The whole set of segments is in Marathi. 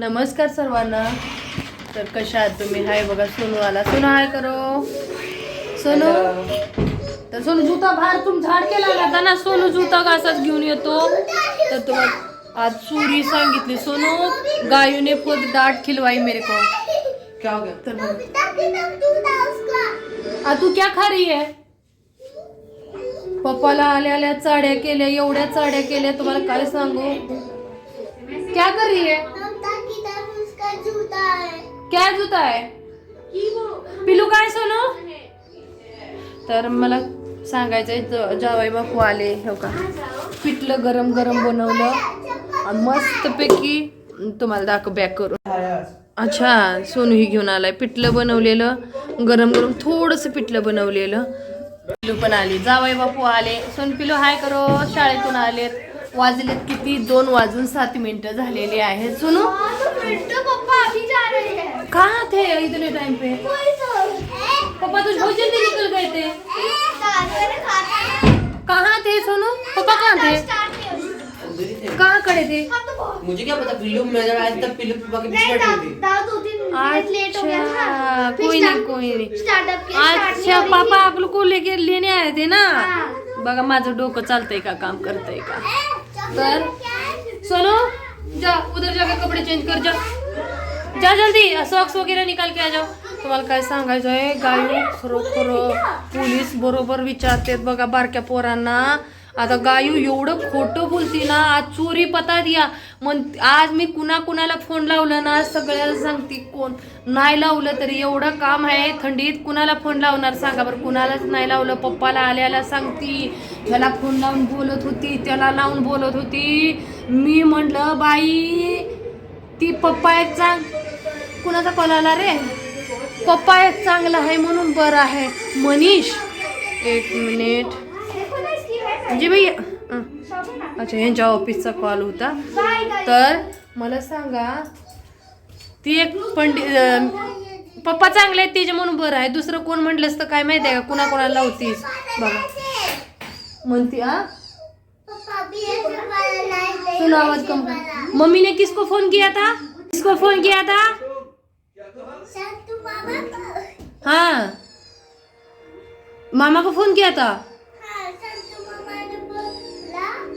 नमस्कार सर्वांना. तर कशा आहात तुम्ही? हाय बघा सोनू आला सोनू हाय करो. सोनू. तर सोनू जुता बाहेर तुम झाड केला होता ना सोनू जुता घासच घेऊन येतो. तर तुम्हाला आज चोरी सांगितली. सोनू गायू ने खुद डांट खिलवाई मेरे को. क्या हो गया? तर बघ. आ तू क्या खा रही है पप्पाला आल्या आल्या चाड्या केल्या एवढ्या चाड्या केल्या तुम्हाला काय सांगू? क्या कर रही है क्या जुता है? पिलू काय सोनू? तर मला सांगायचंय जावाई बापू आले हो का? पिठलं गरम गरम बनवलं. मस्तपैकी तुम्हाला दाखव बॅक करू अच्छा सोनू ही घेऊन आलाय. पिठलं बनवलेलं गरम गरम थोडंसं पिठलं बनवलेलं. पिलू पण आली. जावाई बापू आले. सोन पिलू हाय करो. शाळेतून आलेत. वाजलेत किती? दोन वाजून सात मिनिटं झालेली आहेत. सोनू? पप्पा जा रहे हैं. कहाँ थे इतने टाइम पे? पापा तो बहुत जल्दी निकल गए थे। कहाँ थे सोनू? पापा कहाँ थे? ही थे कहाँ खड़े थे? मुझे क्या पता पिल्लू मैं जब आया तब पिल्लू पापा के पीछे हुए थे अच्छा कोई नहीं कोई नहीं। अच्छा पापा आप लोग को लेके लेने आए थे ना? हाँ। बघा माझं डोकं चालतंय का काम करतंय का? तर? सोनू जा उधर जाके कपडे चेंज कर जा। जा जल्दी सॉक्स वगैरे निकाल के आ जाओ. तुम्हाला काय सांगायचं आहे? गायू खरोखर पोलीस बरोबर विचारतात बघा बारक्या पोरांना. आता गायू एवढं खोटं बोलती ना आज चोरी पता या मग आज मी कुणा कुणाला फोन लावलं ना सगळ्याला सांगते कोण नाही लावलं तरी एवढं काम आहे थंडीत कुणाला फोन लावणार सांगा बरं. कुणालाच नाही लावलं पप्पाला आल्याला सांगती. ह्याला फोन लावून बोलत होती त्याला लावून बोलत होती. मी म्हटलं बाई ती पप्पा एक चांग कुणाचा कॉल आला रे? पप्पा एक चांगला आहे म्हणून बरं आहे. मनीष एक मिनिट जी भैया अच्छा यांच्या ऑफिसचा कॉल होता. तर मला सांगा ती एक पंडित पप्पा चांगले आहेत तिचे म्हणून बरं आहे. दुसरं कोण म्हटलंस तर काय माहिती आहे का? कुणाकोणाला कोणाला बघा. म्हणती आ सुनो आवाज कम मम्मीने मम्मी ने किसको फोन किया था? किसको फोन किया था? हाँ मामा को फ़ोन किया था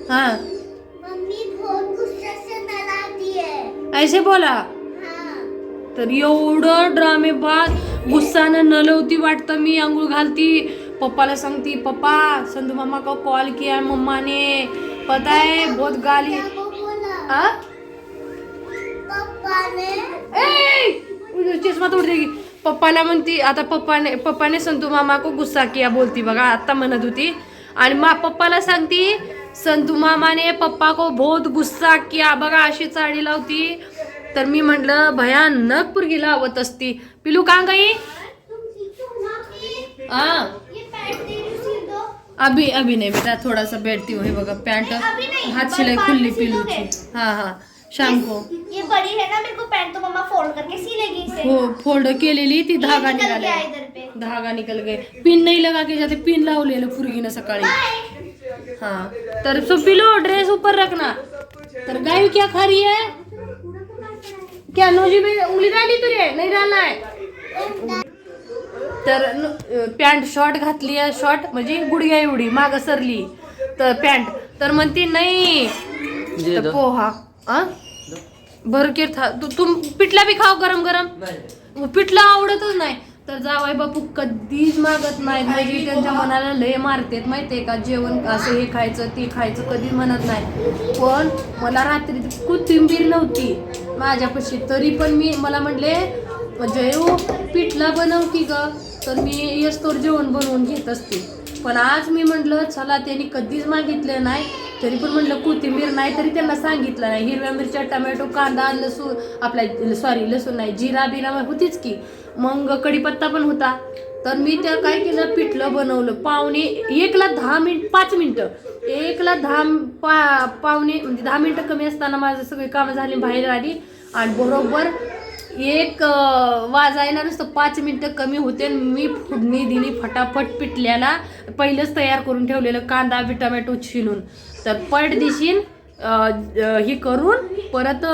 हाँ मम्मी बहुत गुस्से से नलाती है ऐसे बोला हाँ तर एवढं ड्रामेबाज गुस्सानं नलवती वाटतं मी आंघोळ घालती पप्पाला सांगती पप्पा संधू मामा को कॉल किया मम्मा ने पता है बहुत गाली को बोला आ? पापा ने ए! उधर तोड देगी पप्पाला म्हणती आता पप्पाने पप्पाने संतू मामा को गुस्सा किया बोलती बघा आता म्हणत होती. आणि मा पप्पाला सांगती संतू मामाने पप्पा को बहुत गुस्सा किया बघा अशी चाळी लावती. तर मी म्हटलं भयानक पुरगी लावत असती. पिलू का गई दो अभी अभी नहीं बेटा थोड़ा सा बैठती हूँ हे बघा पॅन्ट हात शिलाई बाद खुली में पिलूची? हा हा. शाम को। ये बड़ी है ना मेरे को पैंट तो मम्मा फोल्ड करके सिलेगी इसे। हो फोल्ड केलेली ती धागा निकल निघाला गया इधर पे। धागा निकल गए पिन नहीं लगा के जाते पिन लावलेलं पुरगीनं सकाळी। हाँ तर सो पिलो ड्रेस ऊपर रखना। तर गाय क्या खा रही है? क्या नोजी में उंगली डाली तुझे? नहीं डालना है? तर पॅन्ट शॉर्ट घातली आहे शॉर्ट म्हणजे गुडघ्या एवढी माग सरली. तर पॅन्ट तर म्हणती नाही. मुझे आ? भरकेर था तू तुम पिठला बी खाव गरम गरम. नहीं पिठला आवडतच नाही. तर जावाई बापू कधीच मागत नाहीत म्हणजे त्यांच्या मनाला लय मारतेत माहितीये का? जेवण असं हे खायचं ते खायचं कधीच म्हणत नाही. पण मला रात्री कोथिंबीर नव्हती. माझ्यापाशी तरी पण मी मला म्हणले जयू पिठला बनव की ग. तर मी येस्तोर जेवण बनवून घेत असते. पण आज मी म्हटलं चला त्यांनी कधीच मागितलं नाही. तरी पण म्हटलं कोथिंबीर नाही तरी त्यांना सांगितलं नाही. हिरव्या मिरच्या टमॅटो कांदा लसूण आपल्या सॉरी लसूण नाही जिरा बिरा होतीच की. मग कढीपत्ता पण होता. तर मी त्या काय केलं पिठलं बनवलं. पावणे एकला दहा मिनिट पाच मिनटं. एकला दहा पा पावणे म्हणजे दहा मिनटं कमी असताना माझं सगळी कामं झाली बाहेर आली आणि बरोबर एक वाजायला नुसतं पाच मिनटं कमी होते आणि मी फोडणी दिली फटाफट पिठल्याला पहिलंच तयार करून ठेवलेलं कांदा बी टमॅटो छिलून. तर पट दिशीन हे करून परत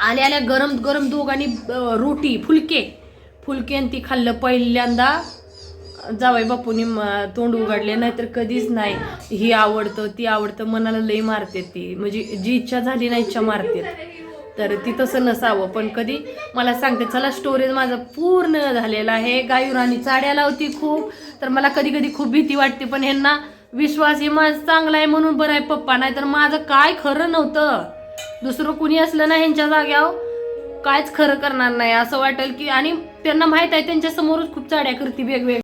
आल्या आल्या गरम गरम दोघांनी रोटी फुलके. फुलके आणि ती खाल्लं पहिल्यांदा. जावई बापूनी तोंड उघडले नाही तर कधीच नाही. ही आवडतं ती आवडतं मनाला लई मारते ती. म्हणजे जी इच्छा झाली ना इच्छा मारते. तर ती तसं नसावं. पण कधी मला सांगते चला स्टोरेज माझं पूर्ण झालेलं आहे. गायूर चाड्या लावती खूप. तर मला कधी कधी खूप भीती वाटते पण ह्यांना विश्वास हे माझं चांगला आहे म्हणून बरं आहे पप्पा. नाही तर माझं काय खरं नव्हतं. दुसरं कुणी असलं ना ह्यांच्या जाग्यावर कायच खरं करणार नाही. असं वाटेल की आणि त्यांना माहीत आहे त्यांच्यासमोरच खूप चाड्या करते वेगवेगळ्या.